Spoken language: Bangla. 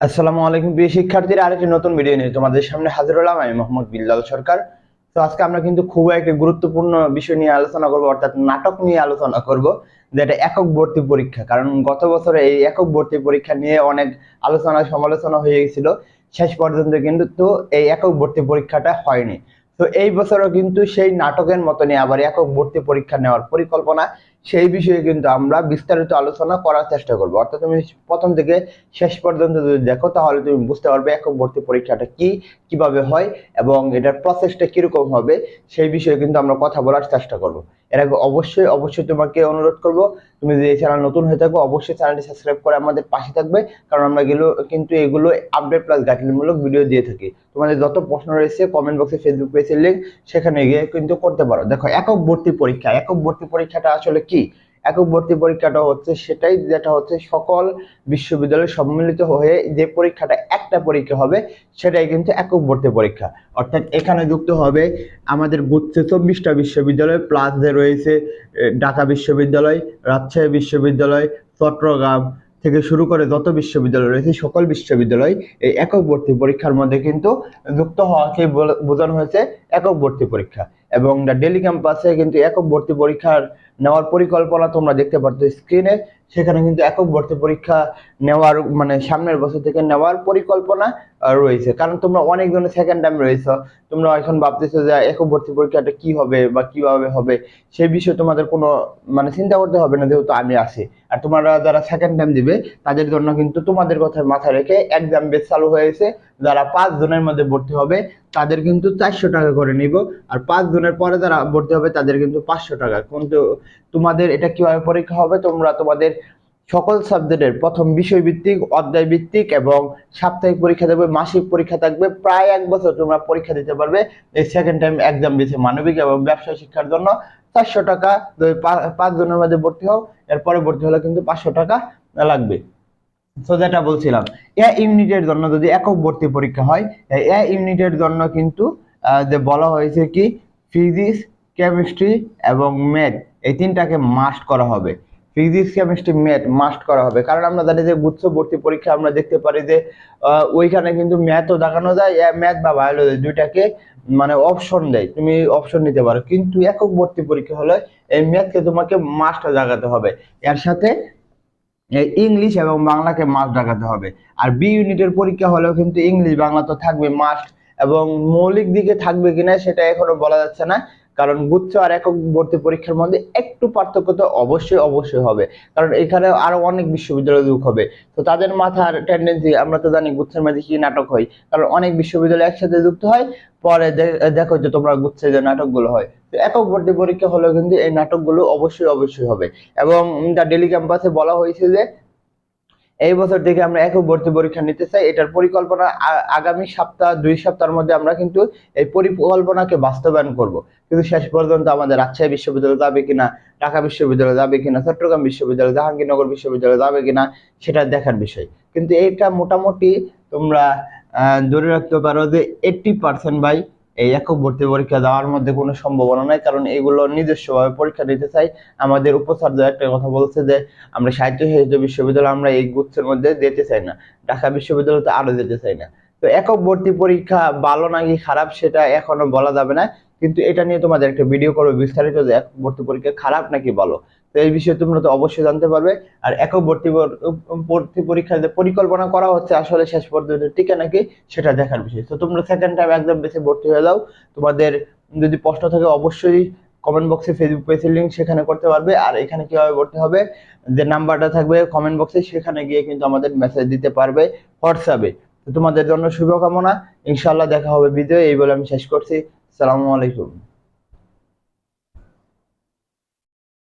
আসসালামু আলাইকুম, প্রিয় শিক্ষার্থীরা, আরেকটি নতুন ভিডিও নিয়ে তোমাদের সামনে হাজির হলাম। আমি মোহাম্মদ বিল্লাল সরকার। তো আজকে আমরা কিন্তু খুব একটি গুরুত্বপূর্ণ বিষয় নিয়ে আলোচনা করব, অর্থাৎ নাটক নিয়ে আলোচনা করব, যেটা একক ভর্তি পরীক্ষা। কারণ গত বছরে এই একক ভর্তি পরীক্ষা নিয়ে অনেক আলোচনা সমালোচনা হয়ে গেছিল। শেষ পর্যন্ত কিন্তু তো এই একক ভর্তি পরীক্ষাটা হয়নি। তো এই বছরও কিন্তু সেই নাটকের মতনই আবার একক ভর্তি পরীক্ষা নেওয়ার পরিকল্পনা সেই বিষয়ে কিন্তু আমরা বিস্তারিত আলোচনা করার চেষ্টা করব। অর্থাৎ তুমি প্রথম থেকে শেষ পর্যন্ত যদি দেখো, তাহলে তুমি বুঝতে পারবে একক ভর্তি পরীক্ষাটা কি, কীভাবে হয় এবং এটার প্রসেসটা কীরকম হবে, সেই বিষয়ে কিন্তু আমরা কথা বলার চেষ্টা করব। এর আগে অবশ্যই অবশ্যই তোমাকে অনুরোধ করব, তুমি যদি এই চ্যানেল নতুন হয়ে থাকো, অবশ্যই চ্যানেলটি সাবস্ক্রাইব করে আমাদের পাশে থাকবে, কারণ আমরা এগুলো, কিন্তু এগুলো আপডেট প্লাস গাইডলাইনমূলক ভিডিও দিয়ে থাকি। তোমাদের যত প্রশ্ন রয়েছে কমেন্ট বক্সে ফেসবুক পেজের লিঙ্ক সেখানে গিয়ে কিন্তু করতে পারো। দেখো, একক ভর্তি পরীক্ষা, একক ভর্তি পরীক্ষাটা আসলে কি? একক ভর্তি পরীক্ষাটা হচ্ছে সেটাই যেটা হচ্ছে সকল বিশ্ববিদ্যালয় সম্মিলিত হয়ে যে পরীক্ষাটা একটা পরীক্ষা হবে, সেটাই কিন্তু একক ভর্তি পরীক্ষা। অর্থাৎ এখানে যুক্ত হবে আমাদের গুচ্ছে চব্বিশটা বিশ্ববিদ্যালয়, প্লাস যে রয়েছে ঢাকা বিশ্ববিদ্যালয়, রাজশাহী বিশ্ববিদ্যালয়, চট্টগ্রাম থেকে শুরু করে যত বিশ্ববিদ্যালয় রয়েছে, সকল বিশ্ববিদ্যালয় এই একক ভর্তি পরীক্ষার মধ্যে কিন্তু যুক্ত হওয়াকে বোঝানো হয়েছে একক ভর্তি পরীক্ষা। এবং ডেলি ক্যাম্পাসে কিন্তু একক ভর্তি পরীক্ষার নেওয়ার পরিকল্পনা তোমরা দেখতে পাচ্ছ স্ক্রিনে সেখানে কিন্তু একক ভর্তি পরীক্ষা নেওয়ার মানে সামনের বছর থেকে নেওয়ার পরিকল্পনা রয়েছে। কারণ তোমরা অনেক জনের সেকেন্ড টাইম রয়েছে। তোমরা এখন ভাবতেছো যে একক ভর্তি পরীক্ষাটা কি হবে বা কীভাবে হবে সেই বিষয়ে তোমাদের কোনো মানে চিন্তা করতে হবে না, যেহেতু আমি আছি। আর তোমরা যারা সেকেন্ড টাইম দিবে, তাদের জন্য কিন্তু তোমাদের কথা মাথায় রেখে এক্সাম বেস চালু হয়েছে। যারা পাঁচ জনের মধ্যে ভর্তি হবে, তাদের কিন্তু চারশো টাকা করে নিব। আর পাঁচ জনের পরে যারা ভর্তি হবে, তাদের কিন্তু পাঁচশো টাকা। কিন্তু তোমাদের এটা কীভাবে পরীক্ষা হবে? তোমরা তোমাদের সকল সাবজেক্টের প্রথম বিষয় ভিত্তিক অধ্যায় ভিত্তিক এবং সাপ্তাহিক পরীক্ষা দেবে মাসিক পরীক্ষা থাকবে। প্রায় এক বছর তোমরা পরীক্ষা দিতে পারবে এই সেকেন্ড টাইম এক্সাম দিয়েছে মানবিক এবং ব্যবসায় শিক্ষার জন্য। চারশো টাকা পাঁচ জনের মধ্যে ভর্তি হও, এরপরে ভর্তি হলে কিন্তু পাঁচশো টাকা লাগবে। তো যেটা বলছিলাম এ ইউনিটের জন্য যদি একক ভর্তি পরীক্ষা হয় এ ইউনিটের জন্য কিন্তু যে বলা হয়েছে কি ফিজিক্স কেমিস্ট্রি এবং ম্যাথ এই তিনটাকে মাস্ট করা হবে। ফিজিক্স কেমিস্ট্রি ম্যাথ মাস্ট করা হবে। কারণ আমরা জানি যে গুচ্ছ ভর্তি পরীক্ষা আমরা দেখতে পারি যে ওইখানে কিন্তু ম্যাথও দেখানো যায় ম্যাথ বা বায়োলজি দুইটাকে মানে অপশন দেয়। তুমি অপশন নিতে পারো। কিন্তু একক ভর্তি পরীক্ষা হলে এই ম্যাথকে তোমাকে মাস্ট জাগাতে হবে। এর সাথে ইংলিশ এবং বাংলাকে মাস্ট রাখাতে হবে। আর বি ইউনিটের পরীক্ষা হলেও কিন্তু ইংলিশ বাংলা তো থাকবে মাস্ট এবং মৌলিক দিকে থাকবে কিনা সেটা এখনও বলা যাচ্ছে না। কারণ গুচ্ছ আর একক ভর্তি পরীক্ষার মধ্যে একটু পার্থক্য তো অবশ্যই অবশ্যই হবে। কারণ এখানে আরও অনেক বিশ্ববিদ্যালয় যুগ হবে। তো তাদের মাথার টেন্ডেন্সি আমরা তো জানি গুচ্ছের মাঝে কি নাটক হয়। কারণ অনেক বিশ্ববিদ্যালয় একসাথে যুক্ত হয়, পরে দেখো যে তোমরা গুচ্ছে যে নাটকগুলো হয়। একক ভর্তি পরীক্ষা হলেও কিন্তু এই নাটকগুলো অবশ্যই অবশ্যই হবে। এবং দ্য ডেলি ক্যাম্পাসে বলা হয়েছে যে, এই বছর থেকে আমরা একক ভর্তি পরীক্ষা নিতে চাই। এটার পরিকল্পনা আগামী সপ্তাহ, দুই সপ্তাহের মধ্যে আমরা কিন্তু এই পরিকল্পনাকে বাস্তবায়ন করব। কিন্তু শেষ পর্যন্ত আমাদের রাজশাহী বিশ্ববিদ্যালয় যাবে কিনা, ঢাকা বিশ্ববিদ্যালয় যাবে কিনা, চট্টগ্রাম বিশ্ববিদ্যালয়, জাহাঙ্গীরনগর বিশ্ববিদ্যালয় যাবে কিনা, সেটা দেখার বিষয়। কিন্তু এটা মোটামুটি তোমরা ধরে রাখতে পারো যে এইটটি পার্সেন্ট বাই এই একক ভর্তি পরীক্ষা দেওয়ার মধ্যে কোনো সম্ভাবনা নাই, কারণ এগুলো নিজস্বভাবে পরীক্ষা দিতে চাই। আমাদের উপাচার্য একটা কথা বলছে যে, আমরা সাহিত্য সাহিত্য বিশ্ববিদ্যালয় আমরা এই গুচ্ছের মধ্যে যেতে চাই না। ঢাকা বিশ্ববিদ্যালয় তো আরও যেতে চাই না। তো একক ভর্তি পরীক্ষা ভালো নাকি খারাপ সেটা এখনও বলা যাবে না। কিন্তু এটা নিয়ে তোমাদের একটা ভিডিও করব, বিস্তারিত একক ভর্তি পরীক্ষা খারাপ নাকি ভালো তো এই বিষয়ে তোমরা তো অবশ্যই জানতে পারবে। আর একক ভর্তি ভর্তি পরীক্ষার যে পরিকল্পনা করা হচ্ছে আসলে শেষ পর্যন্ত টিকে নাকি, সেটা দেখার বিষয়। তো তোমরা সেকেন্ড টাইম একদম বেশি ভর্তি হয়ে যাও। তোমাদের যদি প্রশ্ন থাকে অবশ্যই কমেন্ট বক্সে ফেসবুক পেজের লিঙ্ক সেখানে করতে পারবে। আর এখানে কীভাবে ভর্তি হবে, যে নাম্বারটা থাকবে কমেন্ট বক্সে সেখানে গিয়ে কিন্তু আমাদের মেসেজ দিতে পারবে হোয়াটসঅ্যাপে তো তোমাদের জন্য শুভকামনা। ইনশাল্লাহ দেখা হবে ভিডিও এই বলে আমি শেষ করছি। সালামু আলাইকুম।